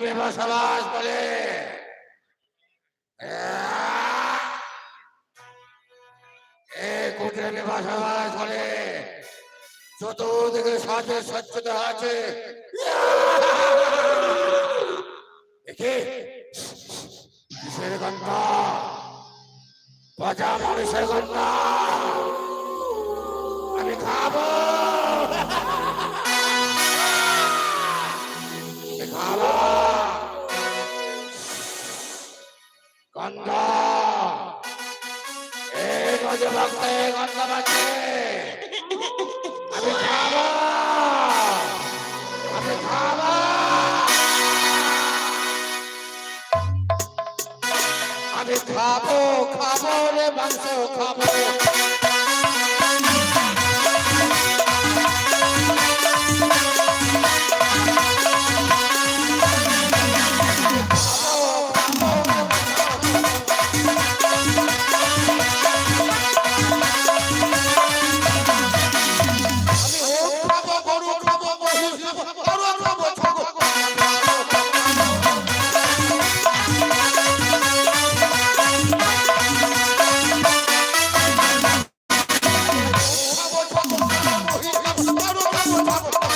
কুটিরে বসবাস করে এই বসবাস করে চতুর্দিকে সাজে স্বচ্ছতা আছে। আমি খাব। গন্ধ এই গজে ভক্তে গন্ধ পাচ্ছে আমি খাব। আমি খাব খাব রে মাংস খাব।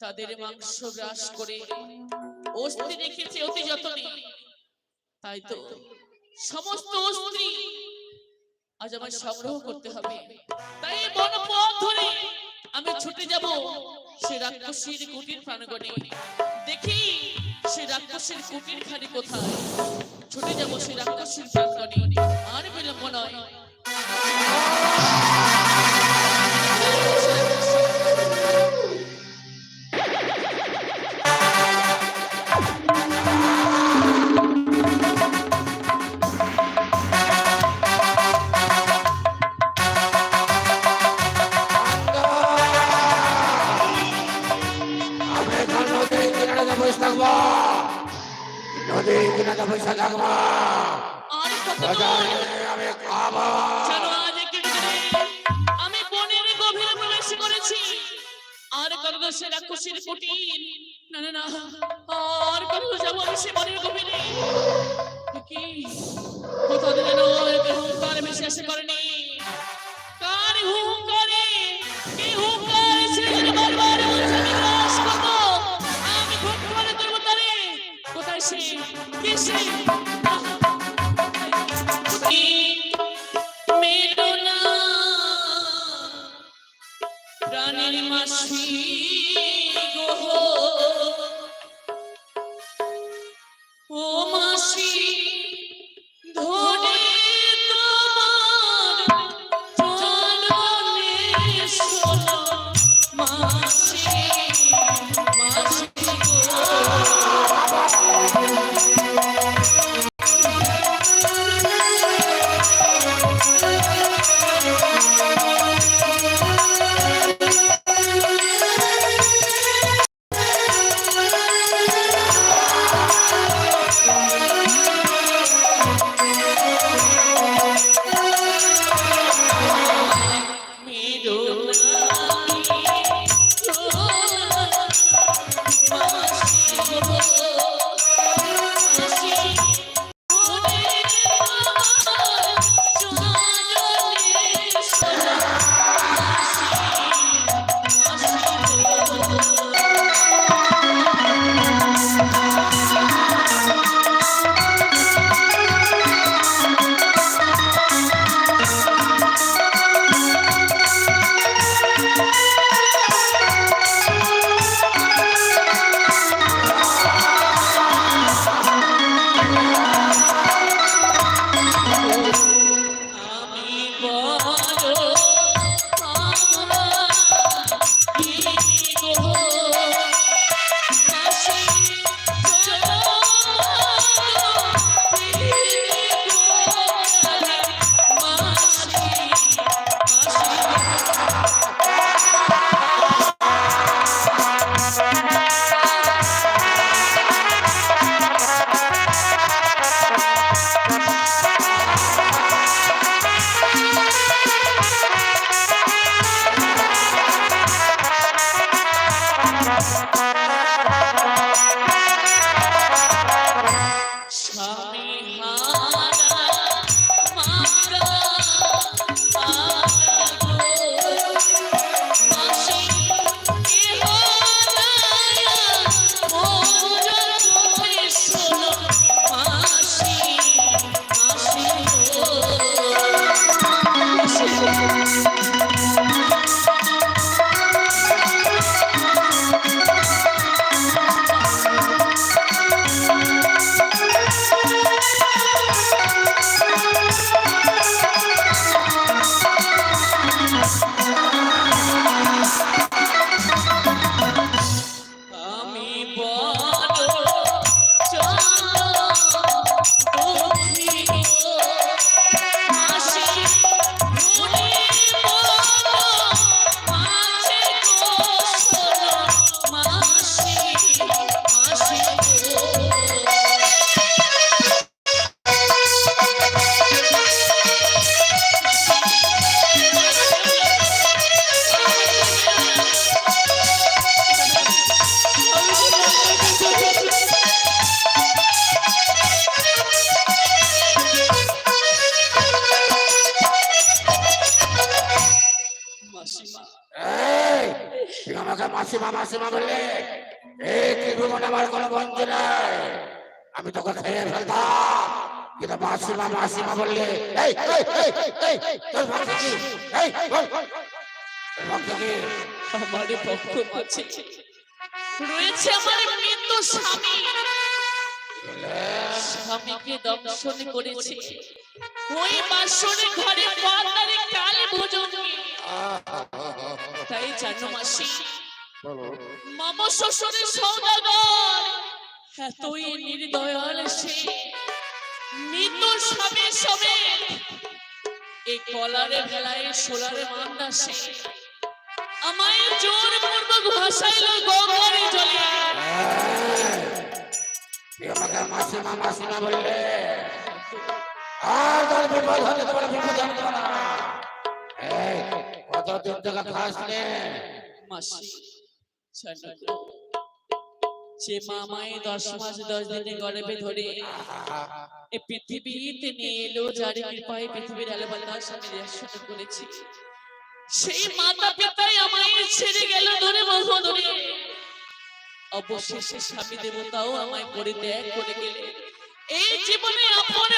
তাদের মাংস গ্রাস করে অস্থি রেখেছে অতি যতনে। তাই তো সমস্ত অস্থি আজ আমায় সংগ্রহ করতে হবে। তাই বন পথ ধরে আমি ছুটে যাব সে রাক্ষসীর কুটির প্রাণগণে দেখি সে রাক্ষসীর কুটির খানি কোথায়? ছুটে যাব সে রাক্ষসীর প্রাণগণে আর বিলম্ব নয়। কুটির না না না। আর কোথাও যাব আমি সে মনের গভীরে। কি কোথাও দিলে না হুঙ্কার বিশ্বাস করেনি। আমাকে মাসিমা বললে এই রুমন আমার কোনো বন্ধু নাই আমি তোকে খেয়ে ফেলতাম কিন্তু মাসিমা মাসিমা বললে এই এই এই এই তোর ভক্ত কি এই বল ভক্ত কি আমার পক্ষ আছে রয়েছে আমার মৃত স্বামী স্বামীকে দর্শন করেছে ওই বাসনে ঘরে পাতারে তাই জানো মাসি মামা শ্বশুরের সৌদাগর। এতই নির্দয়াল সে। মৃত স্বামীর সমেত এই কলারে ভেলায় সোলারে মান্দা সে। আমায় জোর পূর্বক ভাসাইল গঙ্গারে জলে। আমাকে মাসিমা মাসিমা বললে আর তোর বিপদ হলে তোমার বিপদ জানতো না। কতদিন থেকে খাস মাসি ছাড়ো গো। যে মামায় দশ মাস দশ দিনে গর্ভে ধরে এ পৃথিবীতে নিয়ে এলো যার কৃপায় পৃথিবীর আলো বাতাস আমি দর্শন করেছি। সেই মাতা পিতাই আমায় ছেড়ে গেল ধরে বহু ধরে অবশেষে স্বামী দেবতাও আমায় পরিত্যাগ করে গেলে। এই জীবনে আপন আমার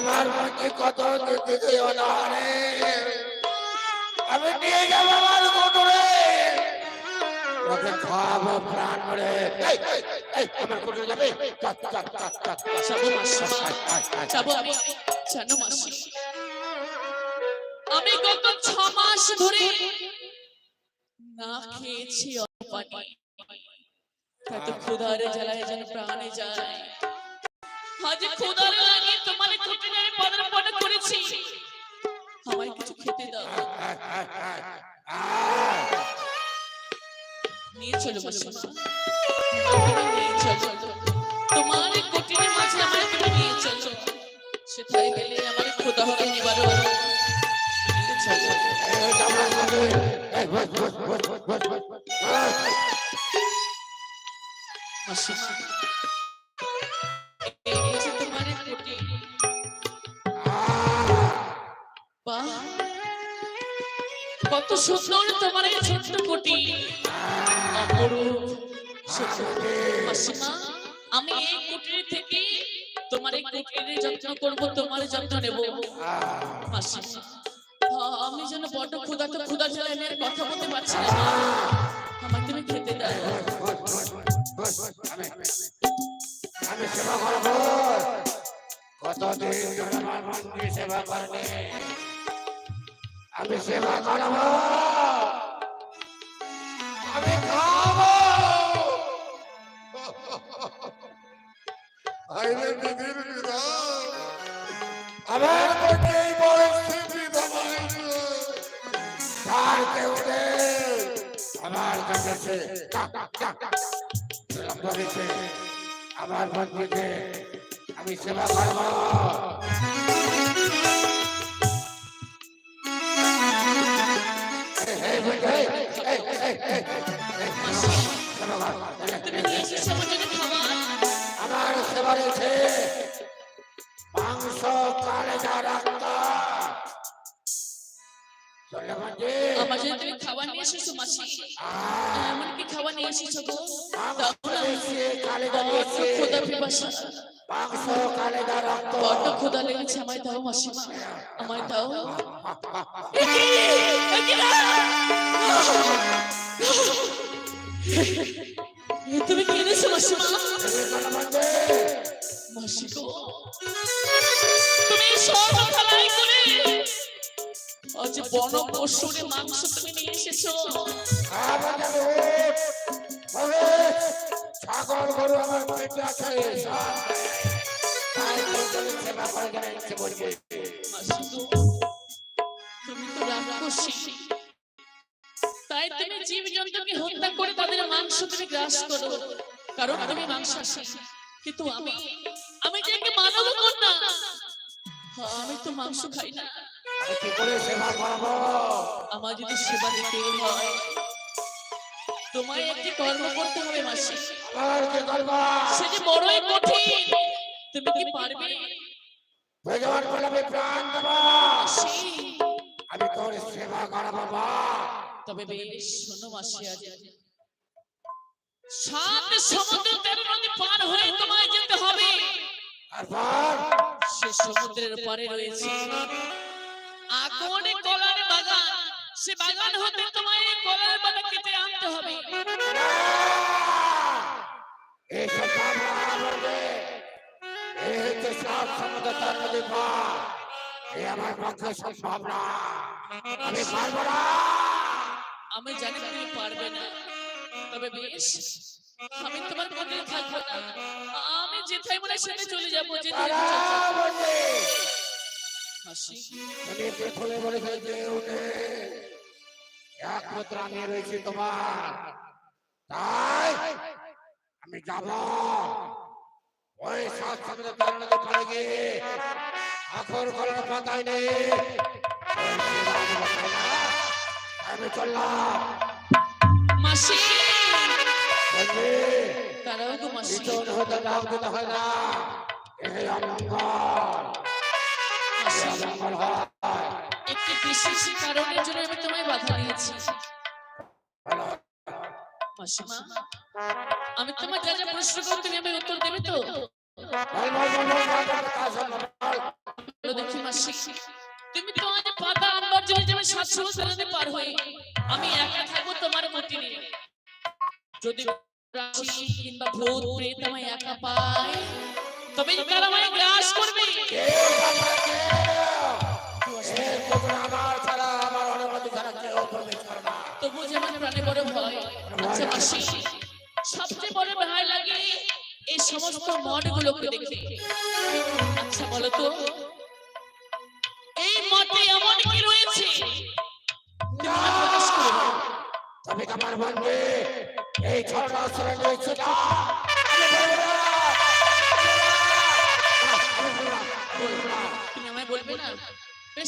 আমার মধ্যে কত দিতে দিও না রে। আমি নিয়ে যাব আমার। যাব? আমি। গত ছ মাস ধরে না খেয়েছি অপানি এত ক্ষুধারে জ্বালায় যেন প্রাণে যায়। আজ ক্ষুধারে লাগে তোমার কুটিরে আমি পদার্পণ করেছি। আমায় কিছু খেতে দাও। নিয়ে চলো নিয়ে চলো তোমার কুটিরের মাঝে আমায় তুমি নিয়ে চলো। সেটাই গেলে আমার ক্ষুধা হবে নিবারণ। নিয়ে চলো এই, কত সুন্দর তোমার এই ছোট্ট কুটি আমি এই কুটির থেকে তোমার এই কুটিরের যত্ন করব, তোমার যত্ন নেব। আমি যেন বড্ড ক্ষুধা তো ক্ষুধা জ্বালায় আমি কথা বলতে পারছি না। মা। আমাকে তুমি খেতে দাও। আমি সেবা করব। কতদিন আমার সেবা করবে আমি সেবা করব। আমি খাব। আইরে বিধির আমার প্রতি এই পরিস্থিতি। আমার কাছে আমার আমি সেবা করব। আমার সেবা রয়েছে মাংস কালেজা রক্ত আমার জন্য তুমি খাবার নিয়ে এসেছ মাসি? এমন কি খাবার নিয়ে এসেছ গো? দাও না। ক্ষুধা পিপাসা। বড্ড ক্ষুধা লেগেছে, আমায় দাও মাসিমা, আমায় দাও। তুমি কি এনেছো মাসিমা মাসি তুমি সব খালাই করে আজ বন মাংস তুমি নিয়ে এসেছ। ছাগল গরু আমার বাড়িতে আছে। তাই সেবা করে তুমি তো রাক্ষসী। তাই তুমি জীব জন্তুকে হত্যা করে তাদের মাংস তুমি গ্রাস করো। কারণ তুমি মাংসাশী। কিন্তু আমি আমি যে একে মানব কন্যা। আমি তো মাংস খাই না। কি করে সেবা করব? আমার যদি সেবা দিতে হয় তোমায় একটি কর্ম করতে হবে মাসি। আর সে যে বড়ই কঠিন তুমি কি পারবে? ভগবান বলে আমি প্রাণ দেবো। আমি তোর সেবা করব মা তবে বেশ শোনো মাসি আজ। সাত সমুদ্র তেরো নদী পার হয়ে তোমায় যেতে হবে। তারপর সে সমুদ্রের পারে রয়েছে। আকনে কলার বাগান সে বাগান হতে তোমায় কলার বাগান কেটে আনতে হবে। আমি জানি তুমি পারবে না। তবে বেশ আমি তোমার মধ্যে থাকব না। আমি যেথায় মনে সেটাই চলে যাব যেতে তুমি পেছনে বলে ফেলছে উঠে একমাত্র আমি রয়েছি তোমার? তাই আমি যাব। ওই সাত সমুদ্র তার পারে গিয়ে আখর কলার পাতায় নেই। আমি। আমি চললাম। মাসি। মাসি। হতে হয় না। এই হয়। একটি বিশেষ কারণের জন্য আমি তোমায় বাধা দিয়েছি। মাসিমা আমি তোমার যা যা প্রশ্ন করো তুমি আমি উত্তর দেবে তো? দেখি মাসি তুমি তো আজ পাতা আনবার জন্য যাবে সাত সমুদ্র নদী পার হয়ে আমি একা থাকব তোমার মতি নিয়ে। যদি রাশি কিংবা ভূত প্রেত আমায় একা পায় তবে তারা আমায় গ্রাস করবে। আমার ছাড়া এই সমস্ত মঠগুলোকে দেখে আচ্ছা বলো তো, এই মঠে আমার ছড়া আশ্রয় রয়েছে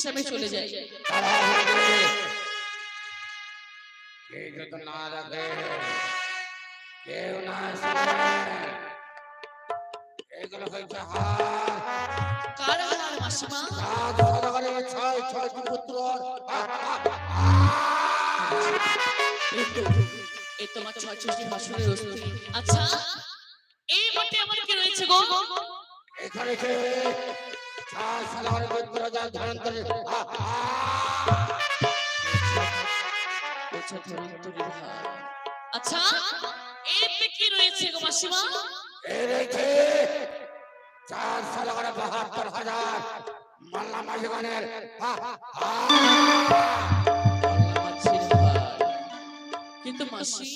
আমি চলে যাই তারা বলবে, কেউ যত না রাখে কেউ না এগুলো হয়েছে কার হার মাসিমা? আজ ছয় পুত্র আহ, আহ, আহ। এই তোমার ছয় ছয়টি ভাসুরের অস্থি। আচ্ছা এই মঠে এমন কি রয়েছে গো? এখানে সে চার সালার যা হার। আচ্ছা এতে কি রয়েছে গো মাসিমা এ রয়েছে চার সালার বাহাত্তর হাজার মাল্লা হার। কিন্তু মাসি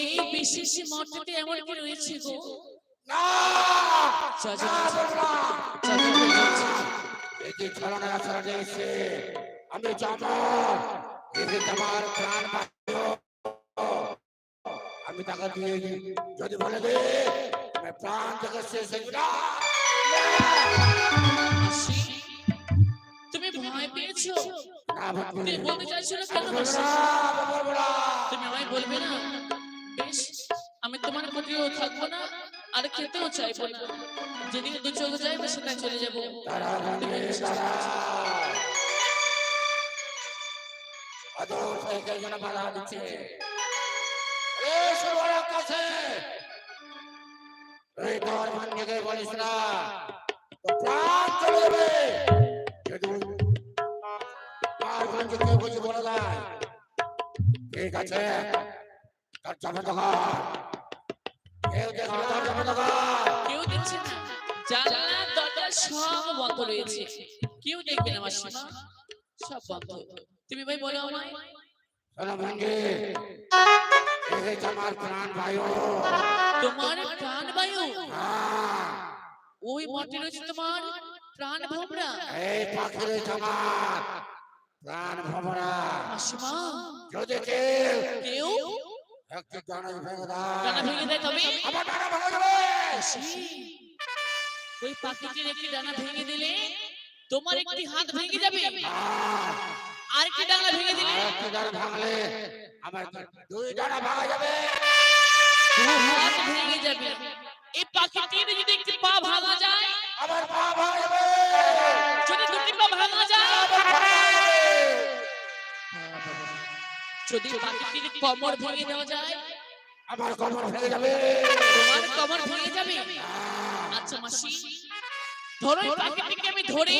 এই বিশেষ মঠটিতে এমন কি রয়েছে গো না! যা না, যা বলব না। যা যা রয়েছে। এটি ছলনা আচরণ এসে আমি জানো এটি তোমার প্রাণ। আমি টাকা দিয়ে যদি বলে দে আমি প্রাণ থেকে শেষ তুমি ভয় পেয়েছ তুমি না। বলতে চাইছো না কেন। তুমি আমায় বলবে না বেশ আমি তোমার প্রতিও থাকব না আর খেতেও চাইব না। যেদিকে দু চোখ যাইবে সেটা চলে যাব। না। প্রাণ চলে যাবে। ঠিক আছে। তার চাপে কেউ দেখো না, তার চাপে দেখা কেউ দেখছে জানলা দরজা সব বন্ধ রয়েছে। কেউ দেখবে না আমার সীমা সব বন্ধ। তুমি ভাই বলো আমায়। শোনো ভাঙ্গে এই যে আমার প্রাণ বায়ু তোমার প্রাণ বায়ু। ওই মাটি রয়েছে তোমার প্রাণ ভোমরা। এই প্রাণ ভ্রমরা যদি কেউ কেউ একটি ডানা ভেঙে ডানা দেয় ভেঙে দেয় তবে আমার ডানা ভেঙে যাবে ওই পাখিটির একটি ডানা ভেঙে দিলে তোমার একটি হাত ভেঙে যাবে। আর একটি ডানা ভেঙে দিলে একটি ডানা ভাঙলে আমার দুই ডানা ভাঙা যাবে। হাত ভেঙে যাবে। এই পাখিটির যদি একটি পা ভাঙা যায় আমার পা ভাঙা যদি পাখিটির কমর ভেঙে দেওয়া যায়? আমার কমর ভেঙে যাবে। তোমার কমর ভেঙে যাবে? আচ্ছা মাসি। ধরো পাখিটিকে আমি ধরে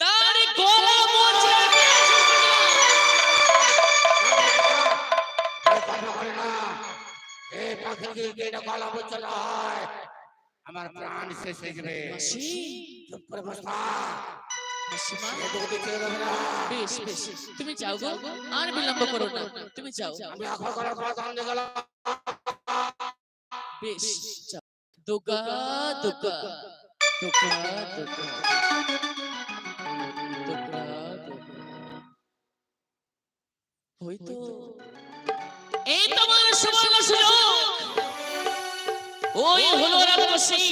তার গলা মোচে এই কথা বলে না এই পাখিকে যেটা গলা বলছে হয় আমার প্রাণ শেষ হয়ে যাবে। চুপ করে বস বেশ বেশ। তুমি যাও গো, আর বিলম্ব করো না। তুমি যাও, আমি এখন করার পর দিয়ে গেলাম বেশ যাও দুগা। দুগা দুগা। দুগা এই তোমার সুবর্ণ ওই হলো রাক্ষসী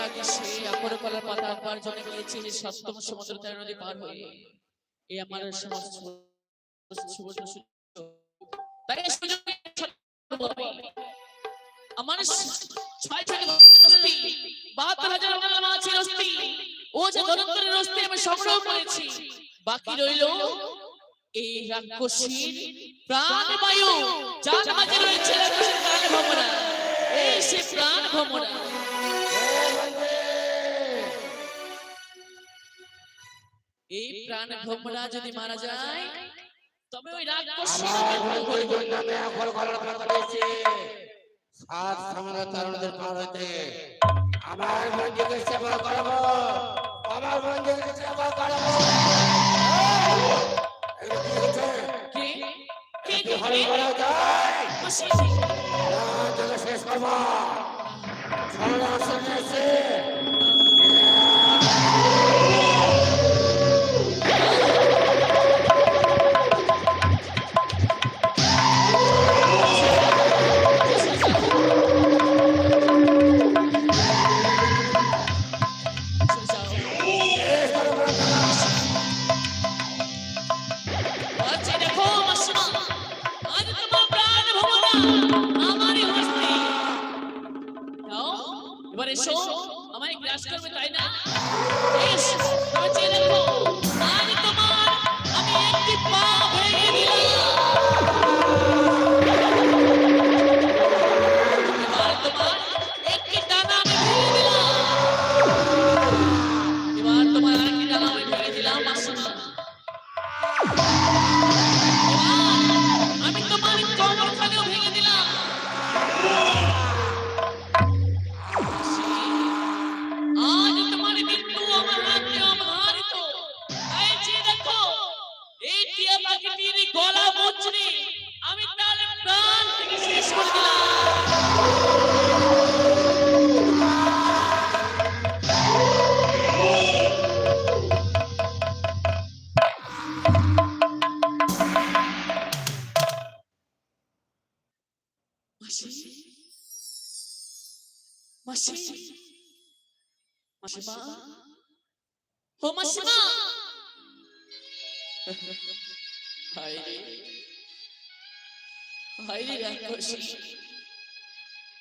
লাগে সেই আপর কলার পাতা আনবার জন্য গিয়েছি সপ্তম সমুদ্র নদী পার হয়ে। এই আমার আমার ছয় ছয় ও যে ধনন্তরের রস্তি আমি সংগ্রহ করেছি। বাকি রইল এই রাক্ষসীর প্রাণ বায়ু যার মাঝে রয়েছে প্রাণ ভ্রমরা এই সে প্রাণ ভ্রমরা এই প্রাণ ভ্রমরা যদি মারা যায় তবে ওই আমি এখন করার পর দিয়েছি সাত সমুদ্র তরুণদের পার হইতে আমার বন্ধুকে সেবা করব। আমার বন্ধুকে সেবা করব। কি? কে কে যায়। শেষ করব। ঝড় আসলে গলা মুচড়ে আমি তাহলে প্রাণ থেকে শেষ করে দিলাম।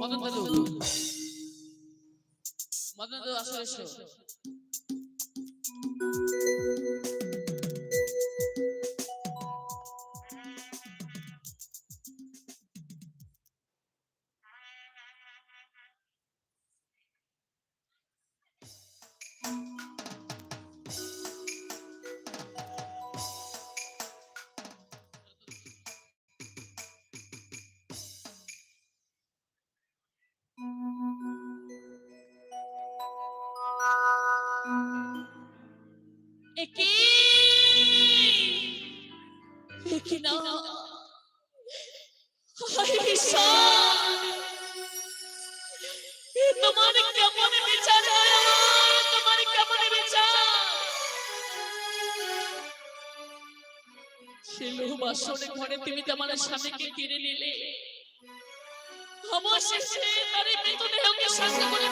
মদন দাদু মদন দাদু। আসো এসো ঘরে তুমি তোমার স্বামীকে কেড়ে নিলে। অবশেষে তার মৃতদেহকে শান্ত করে